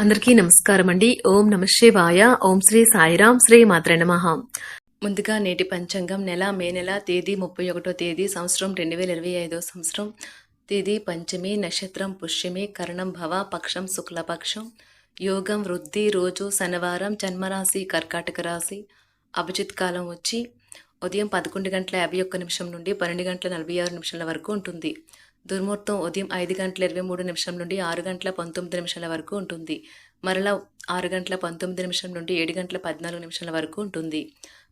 అందరికీ నమస్కారం అండి ఓం నమ శివాయ. ఓం శ్రీ సాయిరాం శ్రీ మాత్ర నమః. ముందుగా నేటి పంచాంగం నెల మే నెల తేదీ ముప్పై ఒకటో తేదీ సంవత్సరం రెండు వేల ఇరవై ఐదో సంవత్సరం. తేదీ పంచమి నక్షత్రం పుష్యమి కరణం భవ పక్షం శుక్లపక్షం. యోగం వృద్ధి రోజు శనివారం జన్మరాశి కర్కాటక రాశి. అభిజిత్ కాలం వచ్చి ఉదయం పదకొండు గంటల యాభై ఒక్క నిమిషం నుండి పన్నెండు గంటల నలభై ఆరు నిమిషాల వరకు ఉంటుంది. దుర్ముహూర్తం ఉదయం ఐదు గంటల ఇరవై మూడు నిమిషం నుండి ఆరు గంటల పంతొమ్మిది నిమిషాల వరకు ఉంటుంది. మరలా ఆరు గంటల పంతొమ్మిది నిమిషం నుండి ఏడు గంటల పద్నాలుగు నిమిషాల వరకు ఉంటుంది.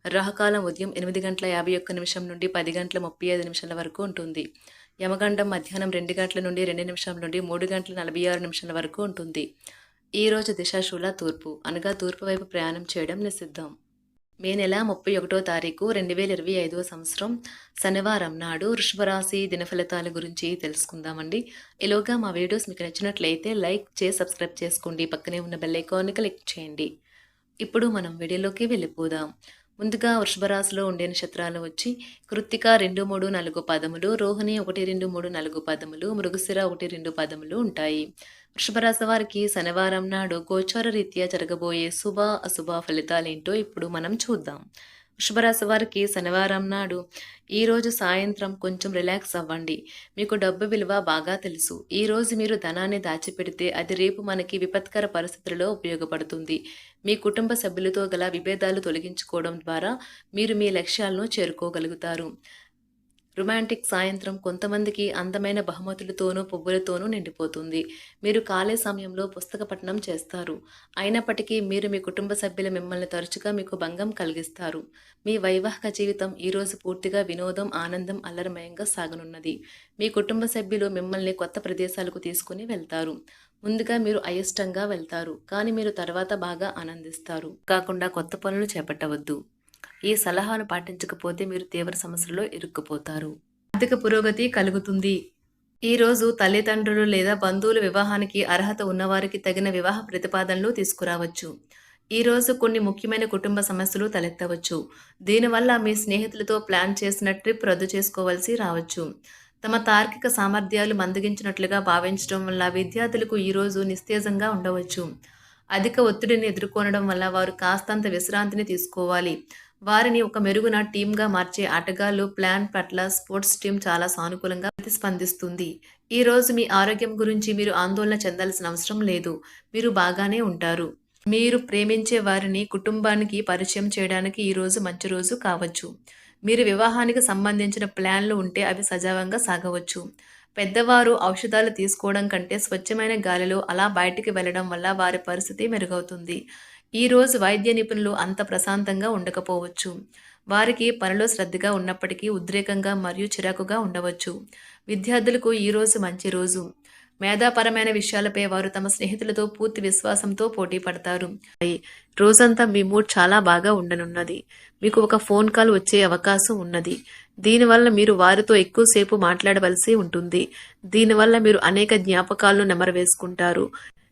రాహకాలం ఉదయం ఎనిమిది గంటల యాభై ఒక్క నిమిషం నుండి పది గంటల ముప్పై ఐదు నిమిషాల వరకు ఉంటుంది. యమగండం మధ్యాహ్నం రెండు గంటల నుండి రెండు నిమిషం నుండి మూడు గంటల నలభై ఆరు నిమిషాల వరకు ఉంటుంది. ఈ రోజు దిశాశూల తూర్పు అనగా తూర్పు వైపు ప్రయాణం చేయడం నిషిద్ధం. మే నెల ముప్పై ఒకటో తారీఖు రెండు వేల ఇరవై ఐదవ సంవత్సరం శనివారం నాడు వృషభరాశి దినఫలితాల గురించి తెలుసుకుందామండి. ఇలోగా మా వీడియోస్ మీకు నచ్చినట్లయితే లైక్ చేసి సబ్స్క్రైబ్ చేసుకోండి. పక్కనే ఉన్న బెల్ ఐకాన్ని క్లిక్ చేయండి. ఇప్పుడు మనం వీడియోలోకి వెళ్ళిపోదాం. ముందుగా వృషభరాశిలో ఉండే నక్షత్రాలు వచ్చి కృత్తిక రెండు మూడు నాలుగు పదములు రోహిణి ఒకటి రెండు మూడు నాలుగు పదములు మృగశిర ఒకటి రెండు పదములు ఉంటాయి. వృషభరాశి వారికి శనివారం నాడు గోచార రీత్యా జరగబోయే శుభ అశుభ ఫలితాలేంటో ఇప్పుడు మనం చూద్దాం. వృషభరాశి వారికి శనివారం నాడు ఈరోజు సాయంత్రం కొంచెం రిలాక్స్ అవ్వండి. మీకు డబ్బు విలువ బాగా తెలుసు. ఈరోజు మీరు ధనాన్ని దాచిపెడితే అది రేపు మనకి విపత్కర పరిస్థితులలో ఉపయోగపడుతుంది. మీ కుటుంబ సభ్యులతో గల విభేదాలు తొలగించుకోవడం ద్వారా మీరు మీ లక్ష్యాలను చేరుకోగలుగుతారు. రొమాంటిక్ సాయంత్రం కొంతమందికి అందమైన బహుమతులతోనూ పువ్వులతోనూ నిండిపోతుంది. మీరు ఖాళీ సమయంలో పుస్తక పఠనం చేస్తారు. అయినప్పటికీ మీరు మీ కుటుంబ సభ్యుల మిమ్మల్ని తరచుగా మీకు భంగం కలిగిస్తారు. మీ వైవాహిక జీవితం ఈరోజు పూర్తిగా వినోదం ఆనందం అల్లరమయంగా సాగనున్నది. మీ కుటుంబ సభ్యులు మిమ్మల్ని కొత్త ప్రదేశాలకు తీసుకుని వెళ్తారు. ముందుగా మీరు అయిష్టంగా వెళ్తారు. కానీ మీరు తర్వాత బాగా ఆనందిస్తారు. కాకుండా కొత్త పనులు చేపట్టవద్దు. ఈ సలహాను పాటించకపోతే మీరు తీవ్ర సమస్యల్లో ఇరుక్కుపోతారు. ఆర్థిక పురోగతి కలుగుతుంది. ఈ రోజు తల్లిదండ్రులు లేదా బంధువుల వివాహానికి అర్హత ఉన్నవారికి తగిన వివాహ ప్రతిపాదనలు తీసుకురావచ్చు. ఈ రోజు కొన్ని ముఖ్యమైన కుటుంబ సమస్యలు తలెత్తవచ్చు. దీనివల్ల మీ స్నేహితులతో ప్లాన్ చేసిన ట్రిప్ రద్దు చేసుకోవాల్సి రావచ్చు. తమ తార్కిక సామర్థ్యాలు మందగించినట్లుగా భావించడం వల్ల విద్యార్థులకు ఈరోజు నిస్తేజంగా ఉండవచ్చు. అధిక ఒత్తిడిని ఎదుర్కొనడం వల్ల వారు కాస్తంత విశ్రాంతిని తీసుకోవాలి. వారిని ఒక మెరుగున టీంగా మార్చే ఆటగాళ్ళు ప్లాన్ పట్ల స్పోర్ట్స్ టీం చాలా సానుకూలంగా ప్రతిస్పందిస్తుంది. ఈ రోజు మీ ఆరోగ్యం గురించి మీరు ఆందోళన చెందాల్సిన అవసరం లేదు. మీరు బాగానే ఉంటారు. మీరు ప్రేమించే వారిని కుటుంబానికి పరిచయం చేయడానికి ఈ రోజు మంచి రోజు కావచ్చు. మీరు వివాహానికి సంబంధించిన ప్లాన్లు ఉంటే అవి సజావంగా సాగవచ్చు. పెద్దవారు ఔషధాలు తీసుకోవడం కంటే స్వచ్ఛమైన గాలిలో అలా బయటికి వెళ్ళడం వల్ల వారి పరిస్థితి మెరుగవుతుంది. ఈ రోజు వైద్య నిపుణులు అంత ప్రశాంతంగా ఉండకపోవచ్చు. వారికి పనిలో శ్రద్ధగా ఉన్నప్పటికీ ఉద్రేకంగా మరియు చిరాకుగా ఉండవచ్చు. విద్యార్థులకు ఈ రోజు మంచి రోజు. మేధాపరమైన విషయాలపై వారు తమ స్నేహితులతో పూర్తి విశ్వాసంతో పోటీ పడతారు. రోజంతా మీ మూడ్ చాలా బాగా ఉండనున్నది. మీకు ఒక ఫోన్ కాల్ వచ్చే అవకాశం ఉన్నది. దీనివల్ల మీరు వారితో ఎక్కువసేపు మాట్లాడవలసి ఉంటుంది. దీనివల్ల మీరు అనేక జ్ఞాపకాలను నెమరవేసుకుంటారు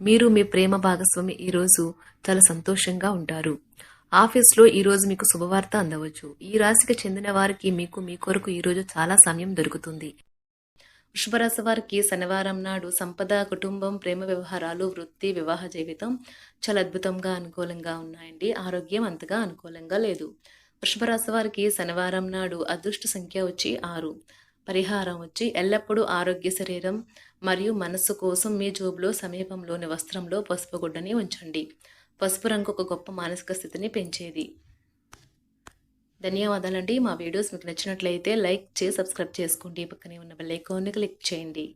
మీరు మీ ప్రేమ భాగస్వామి ఈ రోజు చాలా సంతోషంగా ఉంటారు. ఆఫీస్లో ఈ రోజు మీకు శుభవార్త అందవచ్చు. ఈ రాశికి చెందిన వారికి మీకు మీ కొరకు ఈ రోజు చాలా సమయం దొరుకుతుంది. వృషభరాశి వారికి శనివారం నాడు సంపద కుటుంబం ప్రేమ వ్యవహారాలు వృత్తి వివాహ జీవితం చాలా అద్భుతంగా అనుకూలంగా ఉన్నాయండి. ఆరోగ్యం అంతగా అనుకూలంగా లేదు. వృషభరాశి వారికి శనివారం నాడు అదృష్ట సంఖ్య వచ్చి ఆరు. పరిహారం వచ్చి ఎల్లప్పుడూ ఆరోగ్య శరీరం మరియు మనస్సు కోసం మీ జోబులో సమీపంలోని వస్త్రంలో పసుపు గుడ్డని ఉంచండి. పసుపు రంగు ఒక గొప్ప మానసిక స్థితిని పెంచేది. ధన్యవాదాలండి. మా వీడియోస్ మీకు నచ్చినట్లయితే లైక్ చేసి సబ్స్క్రైబ్ చేసుకోండి. పక్కనే ఉన్న బెల్ ఐకాన్ని క్లిక్ చేయండి.